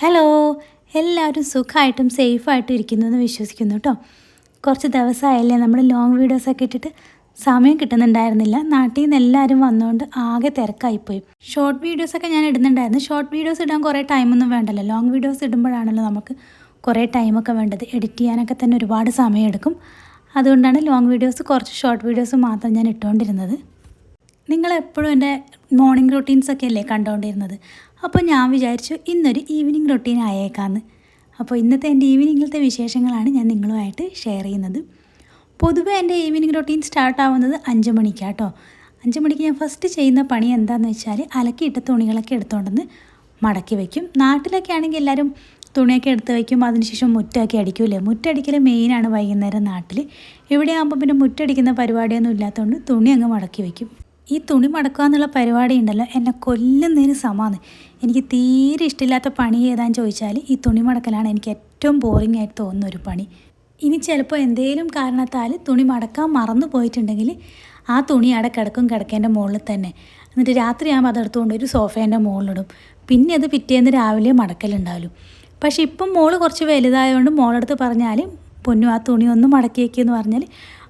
Hello എല്ലാവരും സുഖമായിട്ടും സേഫായിട്ടും ഇരിക്കുന്നു എന്ന് വിശ്വസിക്കുന്നു കേട്ടോ. കുറച്ച് ദിവസമായല്ലേ നമ്മൾ ലോങ് വീഡിയോസൊക്കെ ഇട്ടിട്ട് സമയം കിട്ടുന്നുണ്ടായിരുന്നില്ല. നാട്ടിൽ നിന്ന് എല്ലാവരും വന്നുകൊണ്ട് ആകെ തിരക്കായിപ്പോയി. ഷോർട്ട് വീഡിയോസൊക്കെ ഞാൻ ഇടുന്നുണ്ടായിരുന്നു. ഷോർട്ട് വീഡിയോസ് ഇടാൻ കുറേ ടൈമൊന്നും വേണ്ടല്ലോ. ലോങ് വീഡിയോസ് ഇടുമ്പോഴാണല്ലോ നമുക്ക് കുറേ ടൈമൊക്കെ വേണ്ടത്. എഡിറ്റ് ചെയ്യാനൊക്കെ തന്നെ ഒരുപാട് സമയമെടുക്കും അതുകൊണ്ടാണ് ലോങ് വീഡിയോസ് കുറച്ച് ഷോർട്ട് വീഡിയോസ് മാത്രം ഞാൻ ഇട്ടുകൊണ്ടിരുന്നത് നിങ്ങൾ എപ്പോഴും എന്റെ മോർണിംഗ് റൊട്ടീൻസൊക്കെ അല്ലേ കണ്ടുകൊണ്ടിരുന്നത് അപ്പോൾ ഞാൻ വിചാരിച്ചു ഇന്നൊരു ഈവനിങ് റൊട്ടീൻ ആയേക്കാന്ന്. അപ്പോൾ ഇന്നത്തെ എന്റെ ഈവനിങ്ങിലത്തെ വിശേഷങ്ങളാണ് ഞാൻ നിങ്ങളുമായിട്ട് ഷെയർ ചെയ്യുന്നത്. പൊതുവേ എന്റെ ഈവനിങ് റൊട്ടീൻ സ്റ്റാർട്ട് ആവുന്നത് അഞ്ച് മണിക്കാട്ടോ അഞ്ച് മണിക്ക് ഞാൻ ഫസ്റ്റ് ചെയ്യുന്ന പണി എന്താണെന്ന് വെച്ചാൽ അലക്കിയിട്ട തുണികളൊക്കെ എടുത്തുകൊണ്ടെന്ന് മടക്കി വയ്ക്കും നാട്ടിലൊക്കെ ആണെങ്കിൽ എല്ലാവരും തുണിയൊക്കെ എടുത്ത് വയ്ക്കും അതിനുശേഷം മുറ്റമൊക്കെ അടിക്കൂലേ മുറ്റടിക്കൽ മെയിനാണ് വൈകുന്നേരം നാട്ടിൽ ഇവിടെ ആകുമ്പോൾ പിന്നെ മുറ്റടിക്കുന്ന പരിപാടിയൊന്നും ഇല്ലാത്തതുകൊണ്ട് തുണി അങ്ങ് മടക്കി വയ്ക്കും ഈ തുണി മടക്കുക എന്നുള്ള പരിപാടി ഉണ്ടല്ലോ എന്നെ കൊല്ലുന്നതിന് സമാണ് എനിക്ക് തീരെ ഇഷ്ടമില്ലാത്ത പണി ഏതാന്ന് ചോദിച്ചാൽ ഈ തുണി മടക്കലാണ് എനിക്ക് ഏറ്റവും ബോറിംഗ് ആയിട്ട് തോന്നുന്ന ഒരു പണി. ഇനി ചിലപ്പോൾ എന്തെങ്കിലും കാരണത്താൽ തുണി മടക്കാൻ മറന്നു പോയിട്ടുണ്ടെങ്കിൽ ആ തുണി അവിടെ കിടക്കും കിടക്കേന്റെ മുകളിൽ തന്നെ. എന്നിട്ട് രാത്രിയാകുമ്പോൾ അതെടുത്തുകൊണ്ട് ഒരു സോഫേന്റെ മുകളിലിടും. പിന്നെ അത് പിറ്റേന്ന് രാവിലെ മടക്കലുണ്ടാവും പക്ഷേ ഇപ്പം മോൾ കുറച്ച് വലുതായതുകൊണ്ട് മോളെടുത്ത് പറഞ്ഞാൽ പൊന്നു ആ തുണി ഒന്ന് മടക്കി വയ്ക്കുമെന്ന് പറഞ്ഞാൽ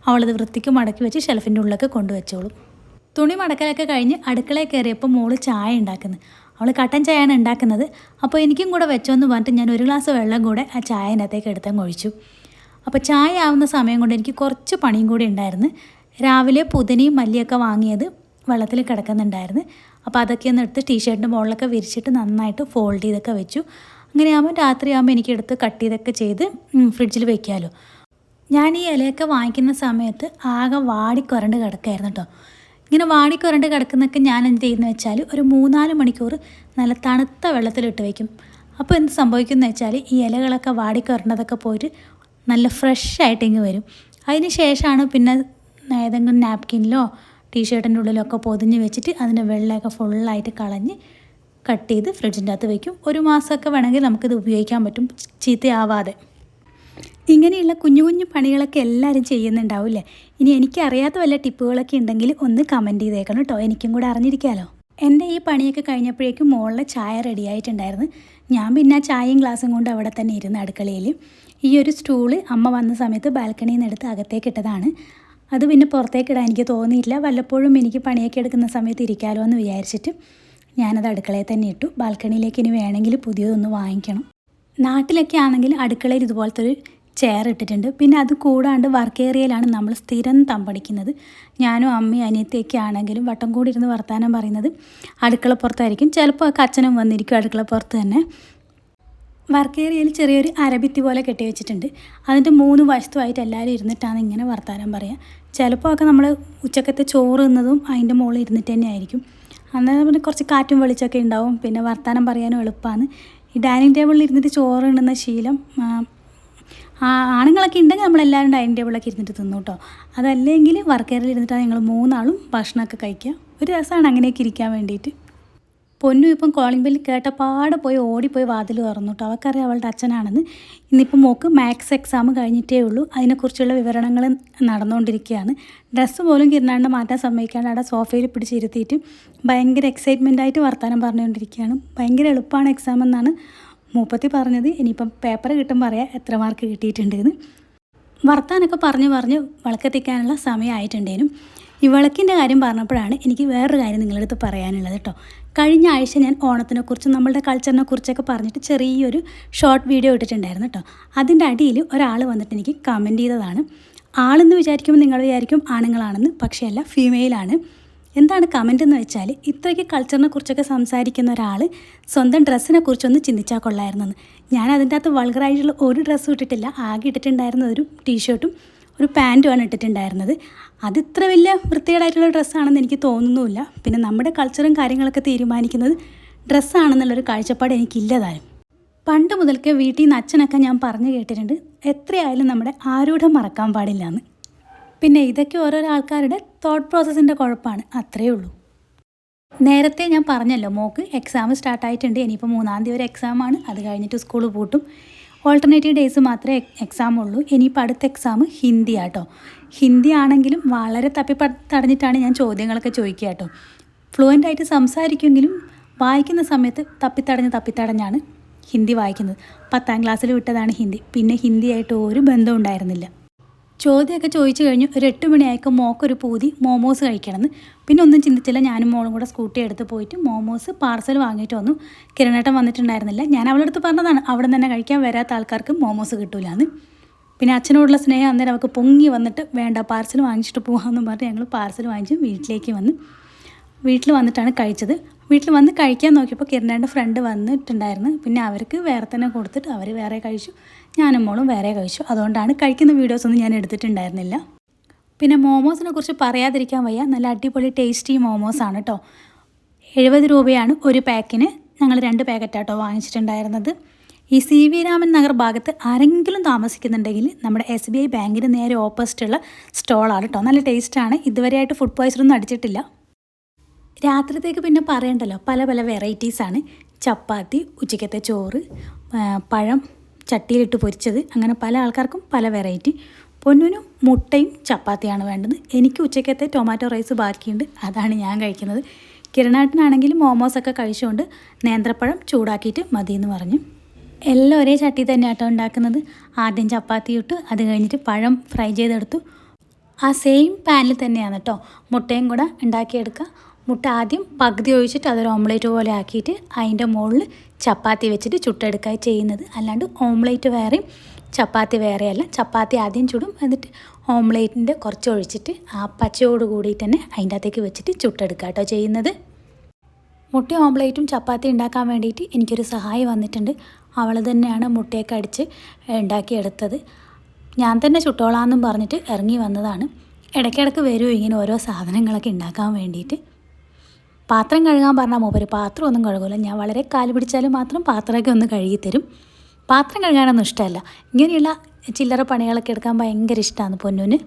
അവളത് വൃത്തിക്ക് മടക്കി വെച്ച് ഷെൽഫിന്റെ ഉള്ളിലൊക്കെ കൊണ്ടുവച്ചോളും. തുണി മടക്കലൊക്കെ കഴിഞ്ഞ് അടുക്കളയിൽ കയറിയപ്പോൾ മോൾ ചായ ഉണ്ടാക്കുന്നു. അവൾ കട്ടൻ ചായയാണ് ഉണ്ടാക്കുന്നത്. അപ്പോൾ എനിക്കും കൂടെ വെച്ചോന്ന് പറഞ്ഞിട്ട് ഞാൻ ഒരു ഗ്ലാസ് വെള്ളം കൂടെ ആ ചായനകത്തേക്ക് എടുത്തങ്ങ് ഒഴിച്ചു. അപ്പോൾ ചായ ആവുന്ന സമയം കൊണ്ട് എനിക്ക് കുറച്ച് പണിയും കൂടി ഉണ്ടായിരുന്നു. രാവിലെ പുതിനയും മല്ലിയൊക്കെ വാങ്ങിയത് വെള്ളത്തിൽ കിടക്കുന്നുണ്ടായിരുന്നു. അപ്പോൾ അതൊക്കെ ഒന്ന് എടുത്ത് ടീഷർട്ടിന്റെ മുകളിലൊക്കെ വിരിച്ചിട്ട് നന്നായിട്ട് ഫോൾഡ് ചെയ്തൊക്കെ വെച്ചു. അങ്ങനെയാകുമ്പോൾ രാത്രിയാകുമ്പോൾ എനിക്കെടുത്ത് കട്ട് ചെയ്തൊക്കെ ചെയ്ത് ഫ്രിഡ്ജിൽ വെക്കാമല്ലോ ഞാൻ ഈ ഇലയൊക്കെ വാങ്ങിക്കുന്ന സമയത്ത് ആകെ വാടി കുറണ്ട് കിടക്കായിരുന്നു കേട്ടോ ഇങ്ങനെ വാടിക്കുരണ്ട് കിടക്കുന്നൊക്കെ ഞാൻ എന്ത് ചെയ്യുന്നത് വെച്ചാൽ ഒരു മൂന്നാൽ മണിക്കൂർ നല്ല തണുത്ത വെള്ളത്തിലിട്ട് വയ്ക്കും. അപ്പോൾ എന്ത് സംഭവിക്കുമെന്ന് വെച്ചാൽ ഈ ഇലകളൊക്കെ വാടിക്കുരണ്ടതൊക്കെ പോയിട്ട് നല്ല ഫ്രഷ് ആയിട്ട് ഇങ്ങ് വരും. അതിന് ശേഷമാണ് പിന്നെ ഏതെങ്കിലും നാപ്കിനിലോ ടീഷർട്ടിന്റെ ഉള്ളിലൊക്കെ പൊതിഞ്ഞ് വെച്ചിട്ട് അതിന്റെ വെള്ളമൊക്കെ ഫുള്ളായിട്ട് കളഞ്ഞ് കട്ട് ചെയ്ത് ഫ്രിഡ്ജിന്റെ അകത്ത് വയ്ക്കും. ഒരു മാസമൊക്കെ വേണമെങ്കിൽ നമുക്കിത് ഉപയോഗിക്കാൻ പറ്റും. ചീത്തയാവാതെ. ഇങ്ങനെയുള്ള കുഞ്ഞു കുഞ്ഞു പണികളൊക്കെ എല്ലാവരും ചെയ്യുന്നുണ്ടാവില്ലേ? ഇനി എനിക്കറിയാത്ത വല്ല ടിപ്പുകളൊക്കെ ഉണ്ടെങ്കിൽ ഒന്ന് കമന്റ് ചെയ്തേക്കണം കേട്ടോ എനിക്കും കൂടെ അറിഞ്ഞിരിക്കാമല്ലോ എന്റെ ഈ പണിയൊക്കെ കഴിഞ്ഞപ്പോഴേക്കും മുകളിലെ ചായ റെഡി ആയിട്ടുണ്ടായിരുന്നു. ഞാൻ പിന്നെ ആ ചായയും ഗ്ലാസും കൊണ്ട് അവിടെ തന്നെ ഇരുന്ന് അടുക്കളയിൽ ഈ ഒരു സ്റ്റൂൾ അമ്മ വന്ന സമയത്ത് ബാൽക്കണിയിൽ നിന്ന് എടുത്ത് അകത്തേക്ക് ഇട്ടതാണ്. അത് പിന്നെ പുറത്തേക്ക് ഇടാൻ എനിക്ക് തോന്നിയില്ല. വല്ലപ്പോഴും എനിക്ക് പണിയൊക്കെ എടുക്കുന്ന സമയത്ത് ഇരിക്കാമല്ലോ എന്ന് വിചാരിച്ചിട്ട് ഞാനത് അടുക്കളയിൽ തന്നെ ഇട്ടു. ബാൽക്കണിയിലേക്ക് ഇനി വേണമെങ്കിൽ പുതിയതൊന്ന് വാങ്ങിക്കണം. നാട്ടിലൊക്കെ ആണെങ്കിൽ അടുക്കളയിൽ ഇതുപോലത്തെ ഒരു ചെയർ ഇട്ടിട്ടുണ്ട്. പിന്നെ അത് കൂടാണ്ട് വർക്ക് ഏരിയയിലാണ് നമ്മൾ സ്ഥിരം തമ്പടിക്കുന്നത് ഞാനും അമ്മയും അനിയത്തിയൊക്കെ ആണെങ്കിലും വട്ടം കൂടി ഇരുന്ന് വർത്തമാനം പറയുന്നത് അടുക്കള പുറത്തായിരിക്കും ചിലപ്പോൾ ഒക്കെ അച്ഛനും വന്നിരിക്കും അടുക്കള പുറത്ത് തന്നെ വർക്ക് ഏരിയയിൽ ചെറിയൊരു അരബിത്തി പോലെ കെട്ടി വെച്ചിട്ടുണ്ട്. അതിന്റെ മൂന്ന് വശത്തുമായിട്ട് എല്ലാവരും ഇരുന്നിട്ടാണ് ഇങ്ങനെ വർത്തമാനം പറയുക ചിലപ്പോൾ ഒക്കെ നമ്മൾ ഉച്ചക്കത്തെ ചോറ് തിന്നതും അതിന്റെ മുകളിൽ ഇരുന്നിട്ട് തന്നെ ആയിരിക്കും. അന്നേരം പിന്നെ കുറച്ച് കാറ്റും വെളിച്ചമൊക്കെ ഉണ്ടാവും. പിന്നെ വർത്തമാനം പറയാനും എളുപ്പമാണ് ഈ ഡൈനിങ് ടേബിളിൽ ഇരുന്നിട്ട് ചോറ് ഉണ്ണുന്ന ശീലം ആണുങ്ങളൊക്കെ ഉണ്ടെങ്കിൽ നമ്മളെല്ലാവരും ഡൈനിങ് ടേബിളൊക്കെ ഇരുന്നിട്ട് തിന്നു കേട്ടോ. അതല്ലെങ്കിൽ വർക്കേറിൽ ഇരുന്നിട്ടാണ് ഞങ്ങൾ മൂന്നാളും ഭക്ഷണമൊക്കെ കഴിക്കുക. ഒരു രസമാണ് അങ്ങനെയൊക്കെ ഇരിക്കാൻ വേണ്ടിയിട്ട്. പൊന്നു ഇപ്പം കോളിംഗ് ബെല്ലിൽ കേട്ട പാടെ പോയി ഓടിപ്പോയി വാതിൽ തുറന്നു കേട്ടോ. അവൾക്കറിയാം അവളുടെ അച്ഛനാണെന്ന്. ഇന്നിപ്പം മോക്ക് മാത്സ് എക്സാം കഴിഞ്ഞിട്ടേ ഉള്ളൂ. അതിനെക്കുറിച്ചുള്ള വിവരണങ്ങൾ നടന്നുകൊണ്ടിരിക്കുകയാണ്. ഡ്രസ്സ് പോലും കിരണാണ്ട് മാറ്റാൻ സമ്മതിക്കാണ്ട് അവിടെ സോഫയിൽ പിടിച്ചിരുത്തിയിട്ട് ഭയങ്കര എക്സൈറ്റ്മെന്റായിട്ട് വർത്തമാനം പറഞ്ഞുകൊണ്ടിരിക്കുകയാണ്. ഭയങ്കര എളുപ്പമാണ് എക്സാം എന്നാണ് മൂപ്പത്തി പറഞ്ഞത് ഇനിയിപ്പം പേപ്പർ കിട്ടുമ്പോൾ അറിയാം എത്ര മാർക്ക് കിട്ടിയിട്ടുണ്ടെന്ന്. വർത്താനൊക്കെ പറഞ്ഞ് പറഞ്ഞ് വിളക്കെത്തിക്കാനുള്ള സമയമായിട്ടുണ്ടേനും. ഈ വിളക്കിന്റെ കാര്യം പറഞ്ഞപ്പോഴാണ് എനിക്ക് വേറൊരു കാര്യം നിങ്ങളുടെ അടുത്ത് പറയാനുള്ളത് കേട്ടോ. കഴിഞ്ഞ ആഴ്ച ഞാൻ ഓണത്തിനെക്കുറിച്ചും നമ്മളുടെ കൾച്ചറിനെ കുറിച്ചൊക്കെ പറഞ്ഞിട്ട് ചെറിയൊരു ഷോർട്ട് വീഡിയോ ഇട്ടിട്ടുണ്ടായിരുന്നു കേട്ടോ. അതിന്റെ അടിയിൽ ഒരാൾ വന്നിട്ട് എനിക്ക് കമന്റ് ചെയ്തതാണ്. ആളെന്ന് വിചാരിക്കുമ്പോൾ നിങ്ങൾ വിചാരിക്കും ആണുങ്ങളാണെന്ന് പക്ഷേ അല്ല ഫീമെയിലാണ് എന്താണ് കമന്റ് എന്ന് വെച്ചാൽ ഇത്രയ്ക്ക് കൾച്ചറിനെ കുറിച്ചൊക്കെ സംസാരിക്കുന്ന ഒരാൾ സ്വന്തം ഡ്രസ്സിനെ കുറിച്ചൊന്ന് ചിന്തിച്ചാൽ കൊള്ളായിരുന്നെന്ന്. ഞാൻ അതിന്റെ അകത്ത് വൾഗറായിട്ടുള്ള ഒരു ഡ്രസ്സും ഇട്ടിട്ടില്ല. ആകെ ഇട്ടിട്ടുണ്ടായിരുന്ന ഒരു ടീഷർട്ടും ഒരു പാന്റുമാണ് ഇട്ടിട്ടുണ്ടായിരുന്നത്. അത് ഇത്ര വലിയ വൃത്തികേടായിട്ടുള്ള ഡ്രസ്സാണെന്ന് എനിക്ക് തോന്നുന്നുമില്ല. പിന്നെ നമ്മുടെ കൾച്ചറും കാര്യങ്ങളൊക്കെ തീരുമാനിക്കുന്നത് ഡ്രസ്സാണെന്നുള്ളൊരു കാഴ്ചപ്പാട് എനിക്കില്ലതായാലും പണ്ട് മുതൽക്കേ വീട്ടിൽ നിന്ന് അച്ഛനൊക്കെ ഞാൻ പറഞ്ഞു കേട്ടിട്ടുണ്ട് എത്രയായാലും നമ്മുടെ ആരൂഢം മറക്കാൻ പാടില്ല എന്ന്. പിന്നെ ഇതൊക്കെ ഓരോരോ ആൾക്കാരുടെ തോട്ട് പ്രോസസ്സിന്റെ കുഴപ്പമാണ് അത്രയേ ഉള്ളൂ. നേരത്തെ ഞാൻ പറഞ്ഞല്ലോ മോക്ക് എക്സാം സ്റ്റാർട്ടായിട്ടുണ്ട് ഇനിയിപ്പോൾ മൂന്നാം തീയതി ഒരു എക്സാമാണ് അത് കഴിഞ്ഞിട്ട് സ്കൂൾ പൂട്ടും. ഓൾട്ടർനേറ്റീവ് ഡേയ്സ് മാത്രമേ എക്സാം ഉള്ളൂ. ഇനിയിപ്പോൾ അടുത്ത എക്സാം ഹിന്ദി ആട്ടോ. ഹിന്ദി ആണെങ്കിലും വളരെ തപ്പി തടഞ്ഞിട്ടാണ് ഞാൻ ചോദ്യങ്ങളൊക്കെ ചോദിക്കുക കേട്ടോ. ഫ്ലുവന്റ് ആയിട്ട് സംസാരിക്കുമെങ്കിലും വായിക്കുന്ന സമയത്ത് തപ്പിത്തടഞ്ഞ് തപ്പിത്തടഞ്ഞാണ് ഹിന്ദി വായിക്കുന്നത്. പത്താം ക്ലാസ്സിൽ വിട്ടതാണ് ഹിന്ദി. പിന്നെ ഹിന്ദിയായിട്ട് ഒരു ബന്ധവും ഉണ്ടായിരുന്നില്ല. ചോദ്യമൊക്കെ ചോദിച്ചു കഴിഞ്ഞു. ഒരു എട്ട് മണിയായപ്പോൾ മോക്കൊരു പൂതി മോമോസ് കഴിക്കണമെന്ന്. പിന്നെ ഒന്നും ചിന്തിച്ചില്ല. ഞാനും മോളും കൂടെ സ്കൂട്ടി എടുത്ത് പോയിട്ട് മോമോസ് പാർസൽ വാങ്ങിയിട്ട് വന്നു. കിരണേട്ടൻ വന്നിട്ടുണ്ടായിരുന്നില്ല. ഞാൻ അവളുടെ അടുത്ത് പറഞ്ഞതാണ് അവിടെ തന്നെ കഴിക്കാൻ വരാത്ത ആൾക്കാർക്ക് മോമോസ് കിട്ടൂലെന്ന്. പിന്നെ അച്ഛനോടുള്ള സ്നേഹം അന്നേരം അവൾക്ക് പൊങ്ങി വന്നിട്ട് വേണ്ട പാർസൽ വാങ്ങിച്ചിട്ട് പോകാമെന്ന് പറഞ്ഞ് ഞങ്ങൾ പാർസൽ വാങ്ങിച്ച് വീട്ടിലേക്ക് വന്ന്. വീട്ടിൽ വന്നിട്ടാണ് കഴിച്ചത്. വീട്ടിൽ വന്ന് കഴിക്കാൻ നോക്കിയപ്പോൾ കിരണേന്റെ ഫ്രണ്ട് വന്നിട്ടുണ്ടായിരുന്നു. പിന്നെ അവർക്ക് വേറെ തന്നെ കൊടുത്തിട്ട് അവർ വേറെ കഴിച്ചു. ഞാനും മോളും വേറെ കഴിച്ചു. അതുകൊണ്ടാണ് കഴിക്കുന്ന വീഡിയോസ് ഒന്നും ഞാൻ എടുത്തിട്ടുണ്ടായിരുന്നില്ല. പിന്നെ മോമോസിനെ കുറിച്ച് പറയാതിരിക്കാൻ വയ്യ. നല്ല അടിപൊളി ടേസ്റ്റി മോമോസ് ആണ് കേട്ടോ എഴുപത് രൂപയാണ് ഒരു പാക്കിന് ഞങ്ങൾ രണ്ട് പാക്കറ്റാട്ടോ വാങ്ങിച്ചിട്ടുണ്ടായിരുന്നത്. ഈ സി വി രാമൻ നഗർ ഭാഗത്ത് ആരെങ്കിലും താമസിക്കുന്നുണ്ടെങ്കിൽ നമ്മുടെ എസ് ബി ഐ ബാങ്കിന് നേരെ ഓപ്പോസിറ്റുള്ള സ്റ്റോളാണ് കേട്ടോ നല്ല ടേസ്റ്റാണ് ഇതുവരെയായിട്ട് ഫുഡ് പോയ്സണൊന്നും അടിച്ചിട്ടില്ല. രാത്രിത്തേക്ക് പിന്നെ പറയണ്ടല്ലോ. പല പല വെറൈറ്റീസാണ് ചപ്പാത്തി ഉച്ചക്കത്തെ ചോറ് പഴം ചട്ടിയിലിട്ട് പൊരിച്ചത്. അങ്ങനെ പല ആൾക്കാർക്കും പല വെറൈറ്റി പൊന്നിനും മുട്ടയും ചപ്പാത്തിയാണ് വേണ്ടത്. എനിക്ക് ഉച്ചക്കത്തെ ടൊമാറ്റോ റൈസ് ബാക്കിയുണ്ട്. അതാണ് ഞാൻ കഴിക്കുന്നത്. കിരണാട്ടിനാണെങ്കിൽ മോമോസൊക്കെ കഴിച്ചുകൊണ്ട് നേന്ത്രപ്പഴം ചൂടാക്കിയിട്ട് മതി എന്ന് പറഞ്ഞു. എല്ലാം ഒരേ ചട്ടി തന്നെ ആട്ടോ ഉണ്ടാക്കുന്നത്. ആദ്യം ചപ്പാത്തി ഇട്ട് അത് കഴിഞ്ഞിട്ട് പഴം ഫ്രൈ ചെയ്തെടുത്തു. ആ സെയിം പാനിൽ തന്നെയാണ് കേട്ടോ മുട്ടയും കൂടെ ഉണ്ടാക്കിയെടുക്കുക. മുട്ട ആദ്യം പകുതി ഒഴിച്ചിട്ട് അതൊരു ഓംലേറ്റ് പോലെ ആക്കിയിട്ട് അതിന്റെ മുകളിൽ ചപ്പാത്തി വെച്ചിട്ട് ചുട്ടെടുക്കുക ചെയ്യുന്നത്. അല്ലാണ്ട് ഓംലേറ്റ് വേറെയും ചപ്പാത്തി വേറെയല്ല. ചപ്പാത്തി ആദ്യം ചുടും. എന്നിട്ട് ഓംലേറ്റിന്റെ കുറച്ച് ഒഴിച്ചിട്ട് ആ പച്ചയോട് കൂടിയിട്ട് തന്നെ അതിന്റെ അകത്തേക്ക് വെച്ചിട്ട് ചുട്ടെടുക്കുക കേട്ടോ ചെയ്യുന്നത്. മുട്ട ഓംലേറ്റും ചപ്പാത്തി ഉണ്ടാക്കാൻ വേണ്ടിയിട്ട് എനിക്കൊരു സഹായി വന്നിട്ടുണ്ട്. അവൾ തന്നെയാണ് മുട്ടയൊക്കെ അടിച്ച് ഉണ്ടാക്കിയെടുത്തത്. ഞാൻ തന്നെ ചുട്ടോളാമെന്നും പറഞ്ഞിട്ട് ഇറങ്ങി വന്നതാണ്. ഇടയ്ക്കിടയ്ക്ക് വരുമോ ഇങ്ങനെ ഓരോ സാധനങ്ങളൊക്കെ ഉണ്ടാക്കാൻ വേണ്ടിയിട്ട്. പാത്രം കഴുകാൻ പറഞ്ഞാൽ മൂപ്പര് പാത്രം ഒന്നും കഴുകില്ല ഞാൻ വളരെ കാൽ പിടിച്ചാലും മാത്രം പാത്രമൊക്കെ ഒന്ന് കഴുകി തരും പാത്രം കഴുകാനൊന്നും ഇഷ്ടമല്ല. ഇങ്ങനെയുള്ള ചില്ലറ പണികളൊക്കെ എടുക്കാൻ ഭയങ്കര ഇഷ്ടമാണ് പൊന്നൂന്.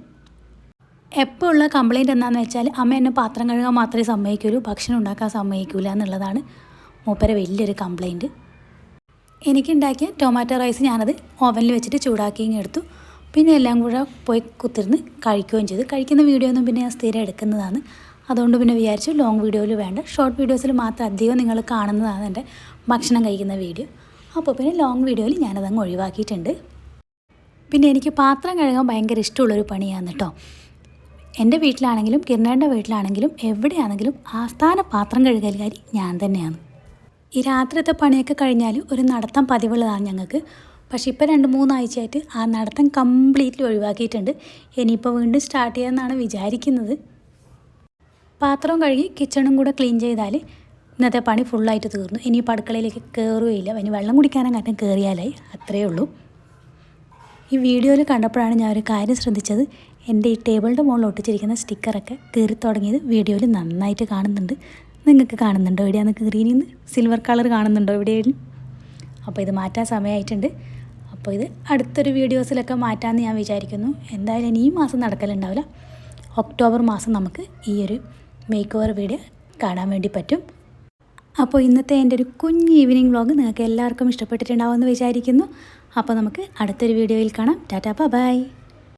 എപ്പോൾ ഉള്ള കംപ്ലയിന്റ് എന്താണെന്ന് വെച്ചാൽ അമ്മ എന്നെ പാത്രം കഴുകാൻ മാത്രമേ സമ്മതിക്കുള്ളൂ. ഭക്ഷണം ഉണ്ടാക്കാൻ സമ്മതിക്കില്ല എന്നുള്ളതാണ് മൂപ്പരെ വലിയൊരു കംപ്ലയിന്റ് എനിക്കുണ്ടാക്കിയ ടൊമാറ്റോ റൈസ് ഞാനത് ഓവനിൽ വെച്ചിട്ട് ചൂടാക്കിയും എടുത്തു. പിന്നെ എല്ലാം കൂടെ പോയി കുത്തിരുന്ന് കഴിക്കുകയും ചെയ്തു. കഴിക്കുന്ന വീഡിയോ ഒന്നും പിന്നെ ഞാൻ സ്ഥിരം എടുക്കുന്നതാണ്. അതുകൊണ്ട് പിന്നെ വിചാരിച്ചു ലോങ് വീഡിയോയിൽ വേണ്ട. ഷോർട്ട് വീഡിയോസിൽ മാത്രം അധികം നിങ്ങൾ കാണുന്നതാണ് എന്റെ ഭക്ഷണം കഴിക്കുന്ന വീഡിയോ അപ്പോൾ പിന്നെ ലോങ് വീഡിയോയിൽ ഞാനതങ്ങ് ഒഴിവാക്കിയിട്ടുണ്ട്. പിന്നെ എനിക്ക് പാത്രം കഴുകാൻ ഭയങ്കര ഇഷ്ടമുള്ളൊരു പണിയാണ് കേട്ടോ എന്റെ വീട്ടിലാണെങ്കിലും കിരണേന്റെ വീട്ടിലാണെങ്കിലും എവിടെയാണെങ്കിലും ആസ്ഥാന പാത്രം കഴുകലുകാരി ഞാൻ തന്നെയാണ്. ഈ രാത്രിത്തെ പണിയൊക്കെ കഴിഞ്ഞാൽ ഒരു നടത്തം പതിവുള്ളതാണ് ഞങ്ങൾക്ക്. പക്ഷേ ഇപ്പോൾ രണ്ട് മൂന്നാഴ്ചയായിട്ട് ആ നടത്തം കംപ്ലീറ്റ്ലി ഒഴിവാക്കിയിട്ടുണ്ട്. ഇനിയിപ്പോൾ വീണ്ടും സ്റ്റാർട്ട് ചെയ്യാമെന്നാണ് വിചാരിക്കുന്നത്. പാത്രവും കഴുകി കിച്ചണും കൂടെ ക്ലീൻ ചെയ്താൽ ഇന്നത്തെ പണി ഫുള്ളായിട്ട് തീർന്നു. ഇനി അടുക്കളയിലേക്ക് കയറുകയില്ല ഇനി വെള്ളം കുടിക്കാനങ്ങാട്ടും കയറിയാലായി അത്രയേ ഉള്ളൂ. ഈ വീഡിയോയിൽ കണ്ടപ്പോഴാണ് ഞാൻ ഒരു കാര്യം ശ്രദ്ധിച്ചത്. എന്റെ ഈ ടേബിളിന്റെ മുകളിൽ ഒട്ടിച്ചിരിക്കുന്ന സ്റ്റിക്കറൊക്കെ കീറി തുടങ്ങിയത് വീഡിയോയിൽ നന്നായിട്ട് കാണുന്നുണ്ട്. നിങ്ങൾക്ക് കാണുന്നുണ്ടോ? എവിടെയാണ് നിന്ന് സിൽവർ കളർ കാണുന്നുണ്ടോ എവിടെയും അപ്പോൾ ഇത് മാറ്റാൻ സമയമായിട്ടുണ്ട്. അപ്പോൾ ഇത് അടുത്തൊരു വീഡിയോസിലൊക്കെ മാറ്റാമെന്ന് ഞാൻ വിചാരിക്കുന്നു. എന്തായാലും ഇനി ഈ മാസം നടക്കലുണ്ടാവില്ല. ഒക്ടോബർ മാസം നമുക്ക് ഈ ഒരു മേക്ക് ഓവർ വീഡിയോ കാണാൻ വേണ്ടി പറ്റും. അപ്പോൾ ഇന്നത്തെ എന്റെ ഒരു കുഞ്ഞ് ഈവനിങ് വ്ളോഗ് നിങ്ങൾക്ക് എല്ലാവർക്കും ഇഷ്ടപ്പെട്ടിട്ടുണ്ടാവുമെന്ന് വിചാരിക്കുന്നു. അപ്പോൾ നമുക്ക് അടുത്തൊരു വീഡിയോയിൽ കാണാം. Tata bye